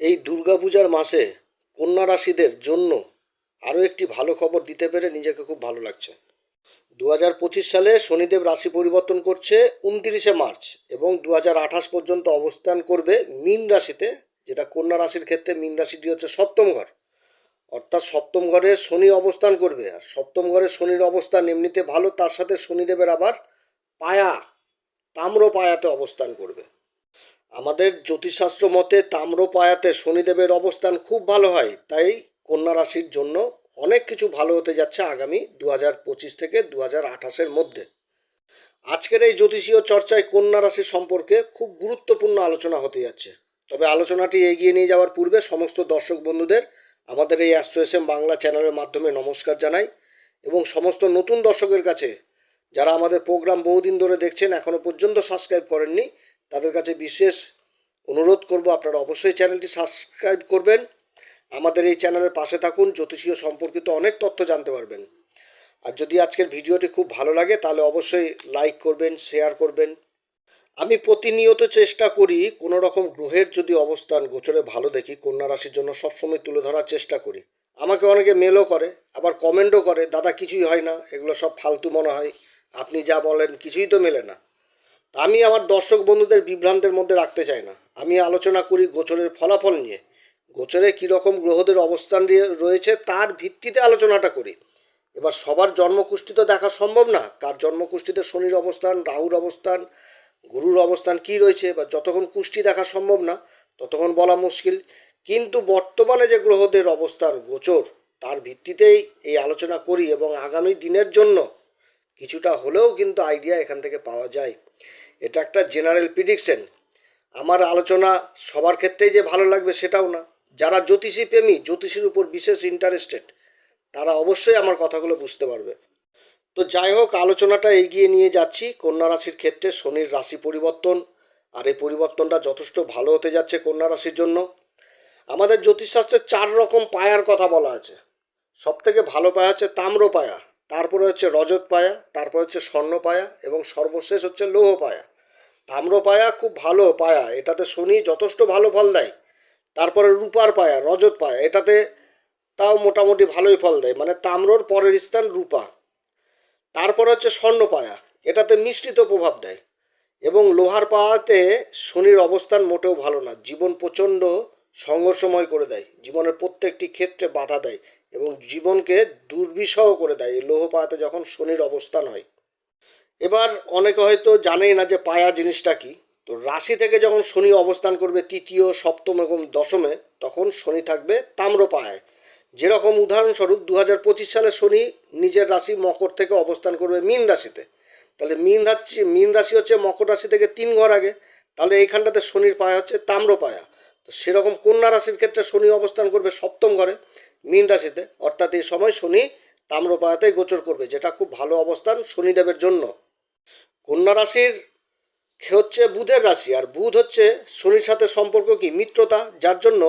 এই দুর্গাপূজার মাসে কন্যা রাশিদের জন্য আরও একটি ভালো খবর দিতে পেরে নিজেকে খুব ভালো লাগছে। দু হাজার পঁচিশ সালে শনিদেব রাশি পরিবর্তন করছে উনতিরিশে মার্চ এবং দু হাজার আঠাশ পর্যন্ত অবস্থান করবে মীন রাশিতে, যেটা কন্যা রাশির ক্ষেত্রে মীন রাশিটি হচ্ছে সপ্তম ঘর। অর্থাৎ সপ্তম ঘরে শনি অবস্থান করবে আর সপ্তম ঘরে শনির অবস্থান এমনিতে ভালো, তার সাথে শনিদেবের আবার পায়া তাম্র পায়াতে অবস্থান করবে। আমাদের জ্যোতিষশাস্ত্র মতে তাম্র পায়াতে শনিদেবের অবস্থান খুব ভালো হয়। তাই কন্যা রাশির জন্য অনেক কিছু ভালো হতে যাচ্ছে আগামী দু হাজার পঁচিশ থেকে দু হাজার আঠাশের মধ্যে। আজকের এই জ্যোতিষীয় চর্চায় কন্যা রাশি সম্পর্কে খুব গুরুত্বপূর্ণ আলোচনা হতে যাচ্ছে। তবে আলোচনাটি এগিয়ে নিয়ে যাওয়ার পূর্বে সমস্ত দর্শক বন্ধুদের আমাদের এই অ্যাস্ট্রো এস বাংলা চ্যানেলের মাধ্যমে নমস্কার জানাই এবং সমস্ত নতুন দর্শকের কাছে, যারা আমাদের প্রোগ্রাম বহুদিন ধরে দেখছেন এখনও পর্যন্ত সাবস্ক্রাইব করেননি তাদের কাছে বিশেষ অনুরোধ করব, আপনারা অবশ্যই চ্যানেলটি সাবস্ক্রাইব করবেন। আমাদের এই চ্যানেলের পাশে থাকুন, জ্যোতিষীয় সম্পর্কিত অনেক তথ্য জানতে পারবেন। আর যদি আজকের ভিডিওটি খুব ভালো লাগে, তাহলে অবশ্যই লাইক করবেন, শেয়ার করবেন। আমি প্রতিনিয়ত চেষ্টা করি, কোনো রকম গ্রহের যদি অবস্থান গোচরে ভালো দেখি, কন্যা রাশির জন্য সবসময় তুলে ধরার চেষ্টা করি। আমাকে অনেকে মেলও করে, আবার কমেন্টও করে, দাদা, কিছুই হয় না, এগুলো সব ফালতু মনে হয়, আপনি যা বলেন কিছুই তো মেলে না। আমি আমার দর্শক বন্ধুদের বিভ্রান্তের মধ্যে রাখতে চাই না। আমি আলোচনা করি গোচরের ফলাফল নিয়ে। গোচরে কীরকম গ্রহদের অবস্থান রয়েছে তার ভিত্তিতে আলোচনাটা করি। এবার সবার জন্মকুষ্ঠি তো দেখা সম্ভব না। কার জন্মকুষ্ঠিতে শনির অবস্থান, রাহুর অবস্থান, গুরুর অবস্থান কি রয়েছে বা যতক্ষণ কুষ্টি দেখা সম্ভব না, ততক্ষণ বলা মুশকিল। কিন্তু বর্তমানে যে গ্রহদের অবস্থান, গোচর, তার ভিত্তিতেই এই আলোচনা করি এবং আগামী দিনের জন্য কিছুটা হলেও কিন্তু আইডিয়া এখান থেকে পাওয়া যায়। এটা একটা জেনারেল প্রিডিকশন আমার আলোচনা সবার ক্ষেত্রেই যে ভালো লাগবে সেটাও না। যারা জ্যোতিষী প্রেমী, জ্যোতিষীর উপর বিশেষ ইন্টারেস্টেড তারা অবশ্যই আমার কথাগুলো বুঝতে পারবে। তো যাই হোক, আলোচনাটা এগিয়ে নিয়ে যাচ্ছি। কন্যা রাশির ক্ষেত্রে শনির রাশি পরিবর্তন, আর এই পরিবর্তনটা যথেষ্ট ভালো হতে যাচ্ছে কন্যা রাশির জন্য। আমাদের জ্যোতিষশাস্ত্রে চার রকম পায়ার কথা বলা আছে। সব থেকে ভালো পায়া হচ্ছে তাম্র পায়া তারপরে হচ্ছে রজত পায়া, তারপর হচ্ছে স্বর্ণ পায়া এবং সর্বশেষ হচ্ছে লৌহ পায়া। তাম্র পায়া খুব ভালো পায়া, এটাতে শনি যথেষ্ট ভালো ফল দেয়। তারপরে রূপার পায়া, রজত পায়া, এটাতে তাও মোটামুটি ভালোই ফল দেয়। মানে তাম্রর পরের স্থান রূপা। তারপর হচ্ছে স্বর্ণ পায়া, এটাতে মিশ্রিত প্রভাব দেয় এবং লোহার পায়াতে শনির অবস্থান মোটেও ভালো না। জীবন প্রচণ্ড সংঘর্ষময় করে দেয়। জীবনের প্রত্যেকটি ক্ষেত্রে বাধা দেয়। এবং জীবনকে দুর্বিষহ করে দেয়। এই লৌহ পায়াতে যখন শনির অবস্থান হয়, এবার অনেকে হয়তো জানেই না যে পায়া জিনিসটা কি। তো রাশি থেকে যখন শনি অবস্থান করবে তৃতীয়, সপ্তম এবং দশমে, তখন শনি থাকবে তাম্র পায়ায় যেরকম উদাহরণস্বরূপ দু হাজার পঁচিশ সালে শনি নিজের রাশি মকর থেকে অবস্থান করবে মীন রাশিতে। তাহলে মীন রাশি মীন রাশি হচ্ছে মকর রাশি থেকে তিন ঘর আগে। তাহলে এইখানটাতে শনির পায়া হচ্ছে তাম্র পায়া তো সেরকম কন্যা রাশির ক্ষেত্রে শনি অবস্থান করবে সপ্তম ঘরে। মীন রাশিতে, অর্থাৎ এই সময় শনি তাম্র পায়াতেই গোচর করবে, যেটা খুব ভালো অবস্থান শনিদেবের জন্য। কন্যা রাশির হচ্ছে বুধের রাশি, আর বুধ হচ্ছে শনির সাথে সম্পর্ক কি? মিত্রতা, যার জন্য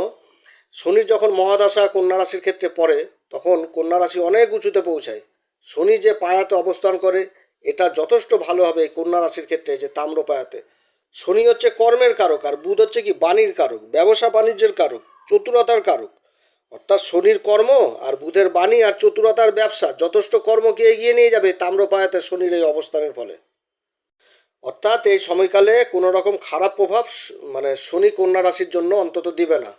শনির যখন মহাদশা কন্যা রাশির ক্ষেত্রে পড়ে, তখন কন্যা রাশি অনেক উঁচুতে পৌঁছায়। শনি যে পায়াতে অবস্থান করে, এটা যথেষ্ট ভালো হবে কন্যা রাশির ক্ষেত্রে যে তাম্র পায়াতে শনি হচ্ছে কর্মের কারক, আর বুধ হচ্ছে কি বাণীর কারক, ব্যবসা বাণিজ্যের কারক, চতুরতার কারক। অর্থাৎ শনির কর্ম আর বুধের বাণী আর চতুরতার ব্যবসা, যথেষ্ট কর্মকে এগিয়ে নিয়ে যাবে তাম্র পায়াতে শনির এই অবস্থানের ফলে? অর্থাৎ এই সময়কালে কোনো রকম খারাপ প্রভাব মানে শনি কন্যা রাশির জন্য অন্তত দিবে না।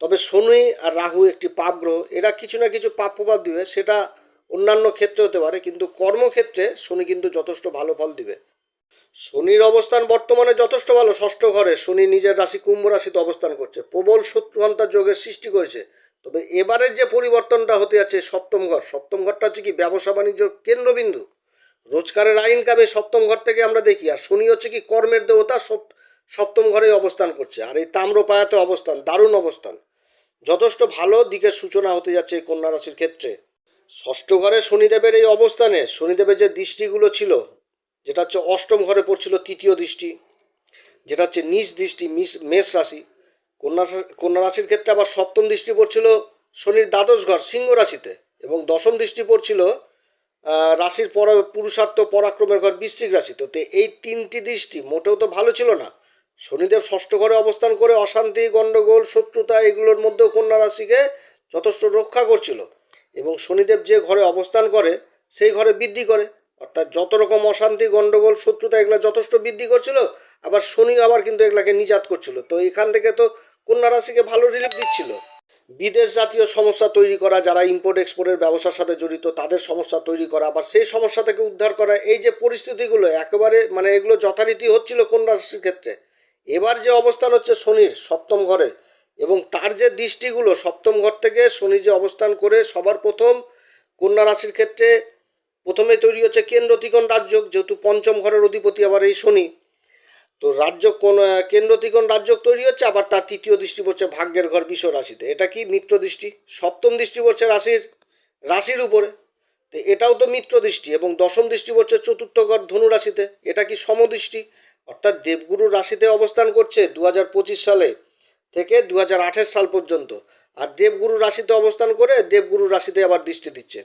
তবে শনি আর রাহু একটি পাপ গ্রহ, এরা কিছু না কিছু পাপ প্রভাব দিবে, সেটা অন্যান্য ক্ষেত্রে হতে পারে, কিন্তু কর্মক্ষেত্রে শনি কিন্তু যথেষ্ট ভালো ফল দিবে। শনির অবস্থান বর্তমানে যথেষ্ট ভালো, ষষ্ঠ ঘরে শনি নিজের রাশি কুম্ভ রাশিতে অবস্থান করছে। প্রবল শত্রুহন্তার যোগের সৃষ্টি করেছে। তবে এবারের যে পরিবর্তনটা হতে যাচ্ছে সপ্তম ঘর, সপ্তম ঘরটা হচ্ছে কি ব্যবসা বাণিজ্য কেন্দ্রবিন্দু। রোজগারের আইন কামে সপ্তম ঘর থেকে আমরা দেখি, আর শনি হচ্ছে কি কর্মের দেবতা সপ- সপ্তম ঘরেই অবস্থান করছে, আর এই তাম্রপায়াতে অবস্থান, দারুণ অবস্থান। যথেষ্ট ভালো দিকের সূচনা হতে যাচ্ছে এই কন্যা রাশির ক্ষেত্রে। ষষ্ঠ ঘরে শনিদেবের এই অবস্থানে, শনিদেবের যে দৃষ্টিগুলো ছিল, যেটা হচ্ছে অষ্টম ঘরে পড়ছিল তৃতীয় দৃষ্টি, যেটা হচ্ছে নিজ দৃষ্টি মিস মেষ রাশি। কন্যা কন্যা রাশির ক্ষেত্রে আবার সপ্তম দৃষ্টি পড়ছিল শনির দ্বাদশ ঘর সিংহ রাশিতে এবং দশম দৃষ্টি পড়ছিল রাশির পর, পুরুষার্থ পরাক্রমের ঘর বৃশ্চিক রাশিতে তো এই তিনটি দৃষ্টি মোটেও তো ভালো ছিল না। শনিদেব ষষ্ঠ ঘরে অবস্থান করে অশান্তি গণ্ডগোল শত্রুতা এগুলোর মধ্যেও কন্যা রাশিকে যথেষ্ট রক্ষা করছিল এবং শনিদেব যে ঘরে অবস্থান করে সেই ঘরে বৃদ্ধি করে। অর্থাৎ যত রকম অশান্তি গণ্ডগোল শত্রুতা এগুলো যথেষ্ট বৃদ্ধি করছিল, আবার শনি আবার কিন্তু এগুলাকে নিজাত করছিল। তো এখান থেকে তো কন্যা রাশিকে ভালো রিলিফ দিচ্ছিল। বিদেশ জাতীয় সমস্যা তৈরি করা, যারা ইম্পোর্ট এক্সপোর্টের ব্যবসার সাথে জড়িত, তাদের সমস্যা তৈরি করা, আবার সেই সমস্যা থেকে উদ্ধার করা, এই যে পরিস্থিতিগুলো, একেবারে মানে এগুলো যথারীতি হচ্ছিল কন্যা রাশির ক্ষেত্রে। এবার যে অবস্থান হচ্ছে শনির সপ্তম ঘরে, এবং তার যে দৃষ্টিগুলো, সপ্তম ঘর থেকে শনি যে অবস্থান করে, সবার প্রথম কন্যা রাশির ক্ষেত্রে প্রথমে তৈরি হচ্ছে কেন্দ্র রাজ্য যেহেতু পঞ্চম ঘরের অধিপতি আবার এই শনি। তো রাজ্য কোন কেন্দ্র ত্রিকোণ রাজ্য তৈরি হচ্ছে, আবার তার তৃতীয় দৃষ্টি পড়ছে ভাগ্যের ঘর বিশ্ব রাশিতে। এটা কি মিত্র দৃষ্টি? সপ্তম দৃষ্টি পড়ছে রাশির রাশির উপরে। তো এটাও তো মিত্র দৃষ্টি, এবং দশম দৃষ্টি পড়ছে চতুর্থ ঘর ধনু রাশিতে। এটা কি সমদৃষ্টি? অর্থাৎ দেবগুরু রাশিতে অবস্থান করছে দু হাজার পঁচিশ সালে থেকে দু সাল পর্যন্ত। আর দেবগুরু রাশিতে অবস্থান করে দেবগুরু রাশিতে আবার দৃষ্টি দিচ্ছে।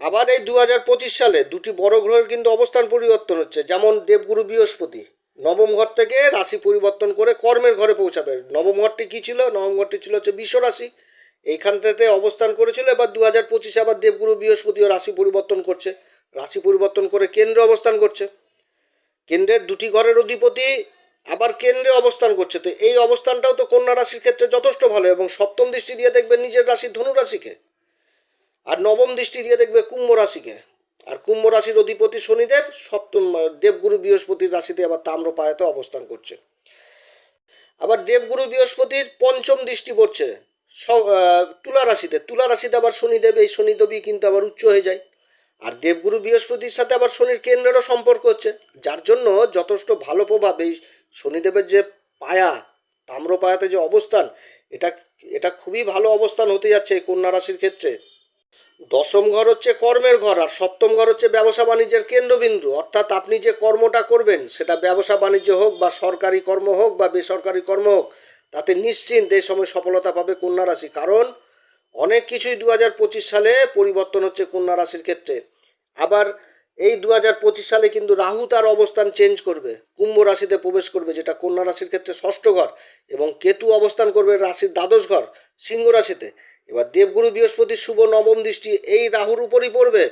আবার এই দু হাজার পঁচিশ সালে দুটি বড় গ্রহের কিন্তু অবস্থান পরিবর্তন হচ্ছে, যেমন দেবগুরু বৃহস্পতি। নবম ঘর থেকে রাশি পরিবর্তন করে কর্মের ঘরে পৌঁছাবে। নবম ঘরটি কী ছিল? নবম ঘরটি ছিল হচ্ছে বিশ্ব রাশি। এইখান থেকে অবস্থান করেছিল, এবার দু হাজার পঁচিশে আবার দেবগুরু বৃহস্পতিও রাশি পরিবর্তন করছে। রাশি পরিবর্তন করে কেন্দ্রে অবস্থান করছে। কেন্দ্রের দুটি ঘরের অধিপতি আবার কেন্দ্রে অবস্থান করছে। তো এই অবস্থানটাও তো কন্যা রাশির ক্ষেত্রে যথেষ্ট ভালো এবং সপ্তম দৃষ্টি দিয়ে দেখবে নিজের রাশি ধনু রাশিকে। আর নবম দৃষ্টি দিয়ে দেখবে কুম্ভ রাশিকে। আর কুম্ভ রাশির অধিপতি শনিদেব, সপ্তম দেবগুরু বৃহস্পতির রাশিতে আবার তাম্রপায়াতে অবস্থান করছে। আবার দেবগুরু বৃহস্পতির পঞ্চম দৃষ্টি পড়ছে। তুলা রাশিতে তুলা রাশিতে আবার শনিদেব, এই শনিদেবই কিন্তু আবার উচ্চ হয়ে যায়। আর দেবগুরু বৃহস্পতির সাথে আবার শনির কেন্দ্রেরও সম্পর্ক হচ্ছে। যার জন্য যথেষ্ট ভালো প্রভাব, এই শনিদেবের যে পায়া, তাম্রপায়াতে যে অবস্থান, এটা এটা খুবই ভালো অবস্থান হতে যাচ্ছে এই কন্যা রাশির ক্ষেত্রে। দশম ঘর হচ্ছে কর্মের ঘর আর সপ্তম ঘর হচ্ছে ব্যবসা বাণিজ্যের কেন্দ্রবিন্দু। অর্থাৎ আপনি যে কর্মটা করবেন, সেটা ব্যবসা বাণিজ্য হোক বা সরকারি কর্ম হোক বা বেসরকারি কর্ম হোক, তাতে নিশ্চিন্ত এই সময় সফলতা পাবে কন্যা রাশি। কারণ অনেক কিছুই দু হাজার পঁচিশ সালে পরিবর্তন হচ্ছে কন্যা রাশির ক্ষেত্রে। আবার এই দু হাজার পঁচিশ সালে কিন্তু রাহু তার অবস্থান চেঞ্জ করবে, কুম্ভ রাশিতে প্রবেশ করবে, যেটা কন্যা রাশির ক্ষেত্রে ষষ্ঠ ঘর এবং কেতু অবস্থান করবে রাশির দ্বাদশ ঘর, সিংহ রাশিতে। এবার দেবগুরু বৃহস্পতি শুভ নবম দৃষ্টি এই রাহুর উপরই পড়বে।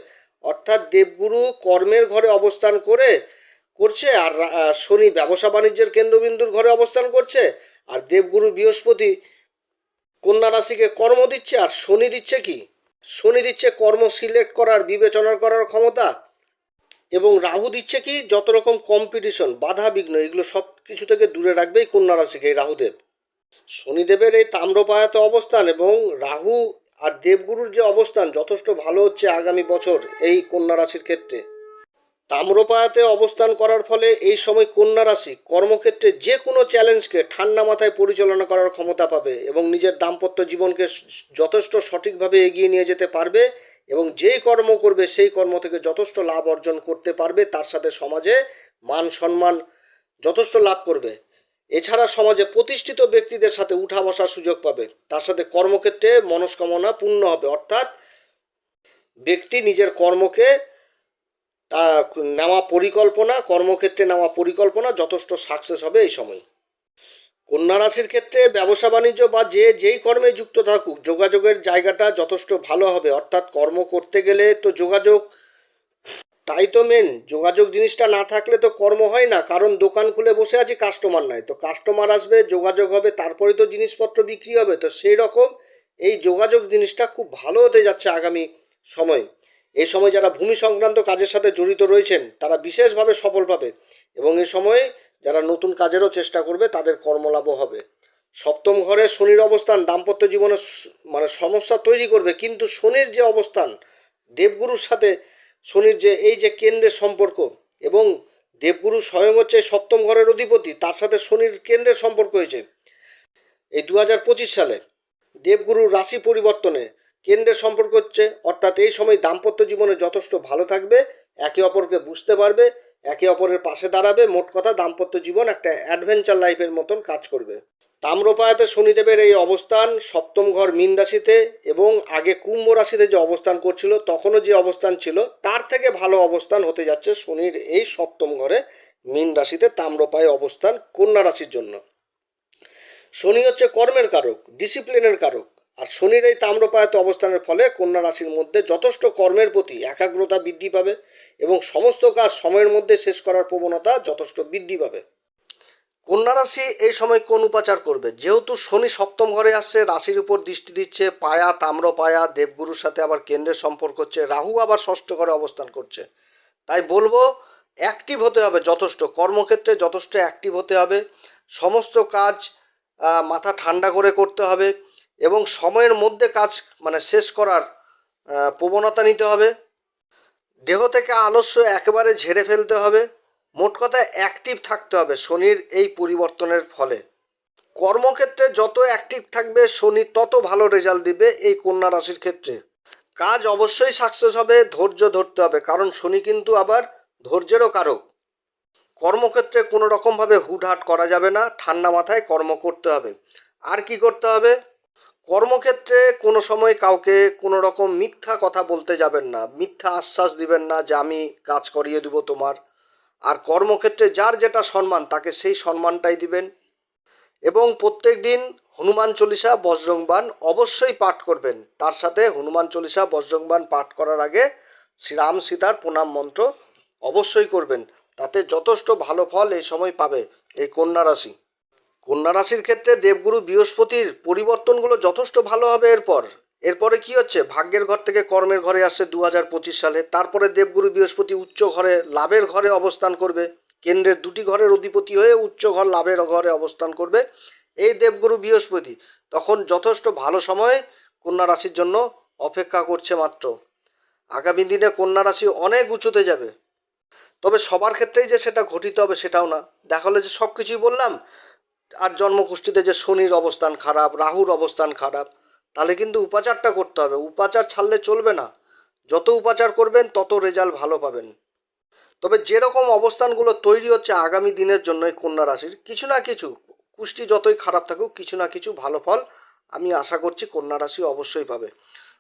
অর্থাৎ দেবগুরু কর্মের ঘরে অবস্থান করে করছে আর শনি ব্যবসা বাণিজ্যের কেন্দ্রবিন্দুর ঘরে অবস্থান করছে আর দেবগুরু বৃহস্পতি কন্যা রাশিকে কর্ম দিচ্ছে আর শনি দিচ্ছে কি? শনি দিচ্ছে কর্ম সিলেক্ট করার, বিবেচনা করার ক্ষমতা এবং রাহু দিচ্ছে কি? যত রকম কম্পিটিশন বাধা বিঘ্ন, এগুলো সব কিছু থেকে দূরে রাখবে এই কন্যা রাশিকে এই রাহুদেব। শনিদেবের এই তাম্রপায়াতে অবস্থান এবং রাহু আর দেবগুরুর যে অবস্থান যথেষ্ট ভালো হচ্ছে আগামী বছর এই কন্যা রাশির ক্ষেত্রে। তাম্রপায়াতে অবস্থান করার ফলে এই সময় কন্যা রাশি কর্মক্ষেত্রে যে কোনো চ্যালেঞ্জকে ঠান্ডা মাথায় পরিচালনা করার ক্ষমতা পাবে এবং নিজের দাম্পত্য জীবনকে যথেষ্ট সঠিকভাবে এগিয়ে নিয়ে যেতে পারবে এবং যেই কর্ম করবে সেই কর্ম থেকে যথেষ্ট লাভ অর্জন করতে পারবে, তার সাথে সমাজে মান সম্মান যথেষ্ট লাভ করবে। এছাড়া সমাজে প্রতিষ্ঠিত ব্যক্তিদের সাথে উঠা বসার সুযোগ পাবে। তার সাথে কর্মক্ষেত্রে মনস্কামনা পূর্ণ হবে। অর্থাৎ ব্যক্তি নিজের কর্মকে তা নেওয়া পরিকল্পনা, কর্মক্ষেত্রে নেওয়া পরিকল্পনা যথেষ্ট সাকসেস হবে এই সময়। কন্যা রাশির ক্ষেত্রে ব্যবসা বাণিজ্য বা যে যেই কর্মে যুক্ত থাকুক, যোগাযোগের জায়গাটা যথেষ্ট ভালো হবে। অর্থাৎ কর্ম করতে গেলে তো যোগাযোগ তাই তো মেন যোগাযোগ জিনিসটা না থাকলে তো কর্ম হয় না, কারণ দোকান খুলে বসে আছি কাস্টমার নাই। তো কাস্টমার আসবে, যোগাযোগ হবে, তারপরে তো জিনিসপত্র বিক্রি হবে। তো সেই রকম এই যোগাযোগ জিনিসটা খুব ভালো হতে যাচ্ছে আগামী সময়। এই সময় যারা ভূমি সংক্রান্ত কাজের সাথে জড়িত রয়েছেন, তারা বিশেষভাবে সফল পাবে এবং এই সময়ে যারা নতুন কাজেরও চেষ্টা করবে, তাদের কর্মলাভও হবে। সপ্তম ঘরে শনির অবস্থান, দাম্পত্য জীবনে মানে সমস্যা তৈরি করবে, কিন্তু শনির যে অবস্থান, দেবগুরুর সাথে শনির যে এই যে কেন্দ্রের সম্পর্ক এবং দেবগুরু স্বয়ং হচ্ছে সপ্তম ঘরের অধিপতি, তার সাথে শনির কেন্দ্রের সম্পর্ক হয়েছে। এই দু হাজার পঁচিশ সালে দেবগুরুর রাশি পরিবর্তনে কেন্দ্রের সম্পর্ক হচ্ছে, অর্থাৎ এই সময় দাম্পত্য জীবনে যথেষ্ট ভালো থাকবে, একে অপরকে বুঝতে পারবে, একে অপরের পাশে দাঁড়াবে, মোট কথা দাম্পত্য জীবন একটা অ্যাডভেঞ্চার লাইফের মতন কাজ করবে। তাম্রপায়াতে শনিদেবের এই অবস্থান, সপ্তম ঘর মীন রাশিতে এবং আগে কুম্ভ রাশিতে যে অবস্থান করছিল, তখনও যে অবস্থান ছিল, তার থেকে ভালো অবস্থান হতে যাচ্ছে শনির এই সপ্তম ঘরে মীন রাশিতে তাম্রপায়ে অবস্থান কন্যা রাশির জন্য। শনি হচ্ছে কর্মের কারক ডিসিপ্লিনের কারক, আর শনির এই তাম্রপায়তে অবস্থানের ফলে কন্যা রাশির মধ্যে যথেষ্ট কর্মের প্রতি একাগ্রতা বৃদ্ধি পাবে এবং সমস্ত কাজ সময়ের মধ্যে শেষ করার প্রবণতা যথেষ্ট বৃদ্ধি পাবে। কন্যা রাশি এই সময় কোন উপাচার করবে? যেহেতু শনি সপ্তম ঘরে আসছে, রাশির উপর দৃষ্টি দিচ্ছে, পায়া, তাম্র পায়া, দেবগুরুর সাথে আবার কেন্দ্রের সম্পর্ক হচ্ছে, রাহু আবার ষষ্ঠ ঘরে অবস্থান করছে। তাই বলব অ্যাক্টিভ হতে হবে যথেষ্ট, কর্মক্ষেত্রে যথেষ্ট অ্যাক্টিভ হতে হবে, সমস্ত কাজ মাথা ঠান্ডা করে করতে হবে এবং সময়ের মধ্যে কাজ মানে শেষ করার প্রবণতা নিতে হবে। দেহ থেকে আলস্য একেবারে ঝেড়ে ফেলতে হবে। মোট কথা অ্যাক্টিভ থাকতে হবে শনির এই পরিবর্তনের ফলে। কর্মক্ষেত্রে যত অ্যাক্টিভ থাকবে, শনি তত ভালো রেজাল্ট দিবে এই কন্যা রাশির ক্ষেত্রে। কাজ অবশ্যই সাকসেস হবে, ধৈর্য ধরতে হবে, কারণ শনি কিন্তু আবার ধৈর্যেরও কারক। কর্মক্ষেত্রে কোনো রকমভাবে হুটহাট করা যাবে না, ঠান্ডা মাথায় কর্ম করতে হবে। আর কি করতে হবে? কর্মক্ষেত্রে কোনো সময় কাউকে কোনো রকম মিথ্যা কথা বলতে যাবেন না, মিথ্যা আশ্বাস দিবেন না যে আমি কাজ করিয়ে দেবো তোমার। আর কর্মক্ষেত্রে যার যেটা সম্মান, তাকে সেই সম্মানটাই দিবেন। এবং প্রত্যেক দিন হনুমান চল্লিশা বজ্রংবান অবশ্যই পাঠ করবেন। তার সাথে হনুমান চল্লিশা বজ্রংবান পাঠ করার আগে শ্রীরাম সীতার প্রণাম মন্ত্র অবশ্যই করবেন। তাতে যথেষ্ট ভালো ফল এই সময় পাবে এই কন্যা রাশি। কন্যা রাশির ক্ষেত্রে দেবগুরু বৃহস্পতির পরিবর্তনগুলো যথেষ্ট ভালো হবে এরপর। এরপরে কি হচ্ছে? ভাগ্যের ঘর থেকে কর্মের ঘরে আসছে দু হাজার পঁচিশ সালে। তারপরে দেবগুরু বৃহস্পতি উচ্চ ঘরে, লাভের ঘরে অবস্থান করবে। কেন্দ্রের দুটি ঘরের অধিপতি হয়ে উচ্চ ঘর, লাভের ঘরে অবস্থান করবে এই দেবগুরু বৃহস্পতি। তখন যথেষ্ট ভালো সময় কন্যা রাশির জন্য অপেক্ষা করছে মাত্র। আগামী দিনে কন্যা রাশি অনেক উঁচুতে যাবে। তবে সবার ক্ষেত্রেই যে সেটা ঘটিতে হবে সেটাও না। দেখা হলো যে সব কিছুই বললাম, আর জন্মকুষ্ঠিতে যে শনির অবস্থান খারাপ, রাহুর অবস্থান খারাপ তাহলে কিন্তু উপাচারটা করতে হবে। উপাচার ছাড়লে চলবে না। যত উপাচার করবেন, তত রেজাল্ট ভালো পাবেন। তবে যেরকম অবস্থানগুলো তৈরি হচ্ছে আগামী দিনের জন্য এই কন্যা রাশির, কিছু না কিছু, কুষ্টি যতই খারাপ থাকুক, কিছু না কিছু ভালো ফল আমি আশা করছি কন্যা রাশি অবশ্যই পাবে।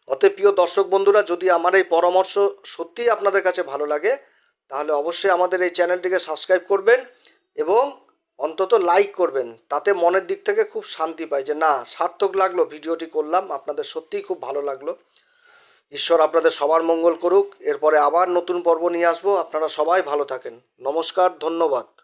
অতএব প্রিয় দর্শক বন্ধুরা, যদি আমার এই পরামর্শ সত্যিই আপনাদের কাছে ভালো লাগে, তাহলে অবশ্যই আমাদের এই চ্যানেলটিকে সাবস্ক্রাইব করবেন এবং অন্তত লাইক করবেন। তাতে মনের দিক থেকে খুব শান্তি পাই যে, না, সার্থক লাগল, ভিডিওটি করলাম। আপনাদের সত্যিই খুব ভালো লাগল। ঈশ্বর আপনাদের সবার মঙ্গল করুক। এরপরে আবার নতুন পর্ব নিয়ে আসব। আপনারা সবাই ভালো থাকেন। নমস্কার, ধন্যবাদ।